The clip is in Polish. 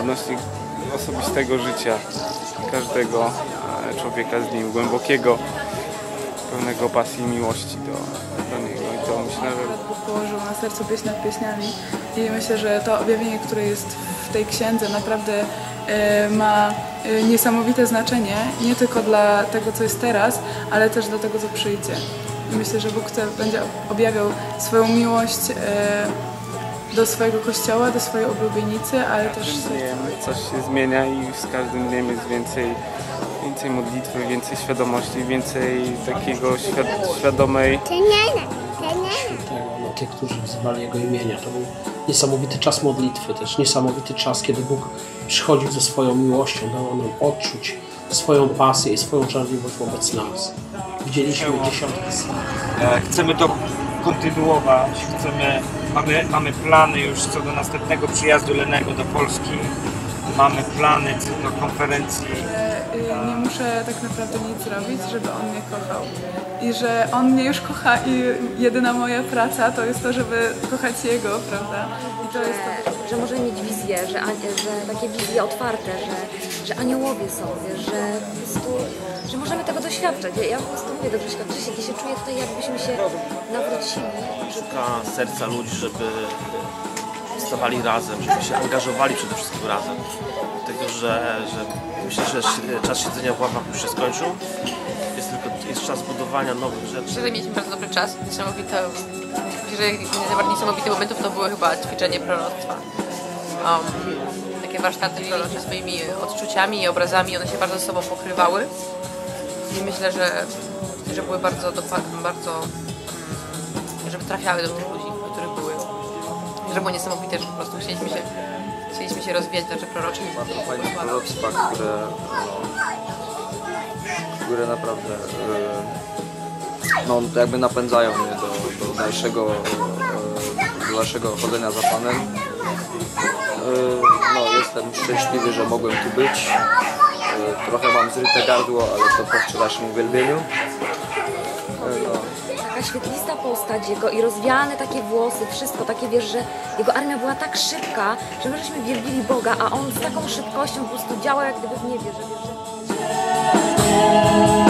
odnośnie osobistego życia każdego e, człowieka z nim, głębokiego, pełnego pasji i miłości do, do niego. I to myślę, że położył na sercu pieśń nad pieśniami i myślę, że to objawienie, które jest w tej księdze naprawdę e, ma e, niesamowite znaczenie, nie tylko dla tego, co jest teraz, ale też dla tego, co przyjdzie. I myślę, że Bóg będzie objawiał swoją miłość do swojego kościoła, do swojej oblubienicy, ale też dniem coś się zmienia i z każdym dniem jest więcej, więcej modlitwy, więcej świadomości, więcej takiego świad świadomej no, tych, którzy wzywali Jego imienia. To był niesamowity czas modlitwy, też niesamowity czas, kiedy Bóg przychodził ze swoją miłością, dał nam odczuć swoją pasję i swoją żarliwość wobec nas. Widzieliśmy dziesiątki słów. E, Chcemy to kontynuować, chcemy, mamy, mamy plany już co do następnego przyjazdu Lenego do Polski, mamy plany co do konferencji że y, nie muszę tak naprawdę nic robić, żeby on mnie kochał. I że on mnie już kocha i jedyna moja praca to jest to, żeby kochać jego, prawda? I to jest to. że, że możemy mieć wizję, że, że takie wizje otwarte, że, że aniołowie są, wiesz, że po prostu, że możemy tego doświadczać. Ja, ja po prostu mówię do Grześka, Grzesiek, ja się czuję tutaj jakbyśmy się nawrócili. szuka serca ludzi, żeby stawali razem, żeby się angażowali przede wszystkim razem. Dlatego, że, że myślę, że czas siedzenia w ławach już się skończył. Jest tylko jest czas budowania nowych rzeczy. Szczerze mieliśmy bardzo dobry czas, niesamowite. Z najbardziej niesamowitych momentów to było chyba ćwiczenie proroctwa. Um, takie warsztaty prorocze swoimi odczuciami i obrazami, one się bardzo ze sobą pokrywały. I myślę, że, że były bardzo dokładne, bardzo, mm, żeby trafiały do tych ludzi, do których były. Że było niesamowite, że po prostu chcieliśmy się, chcieliśmy się rozwijać rzeczy proroczych. Bardzo fajne proroctwa, które, no, które naprawdę e, no, jakby napędzają mnie do, do, dalszego, e, do dalszego chodzenia za Panem. E, No, jestem szczęśliwy, że mogłem tu być. Trochę mam zryte gardło, ale to po wczorajszym uwielbieniu. No, Taka świetlista postać jego i rozwiane takie włosy, wszystko takie, wiesz, że jego armia była tak szybka, że my żeśmy wielbili Boga, a on z taką szybkością po prostu działał jak gdyby w niebie, że wiesz, że...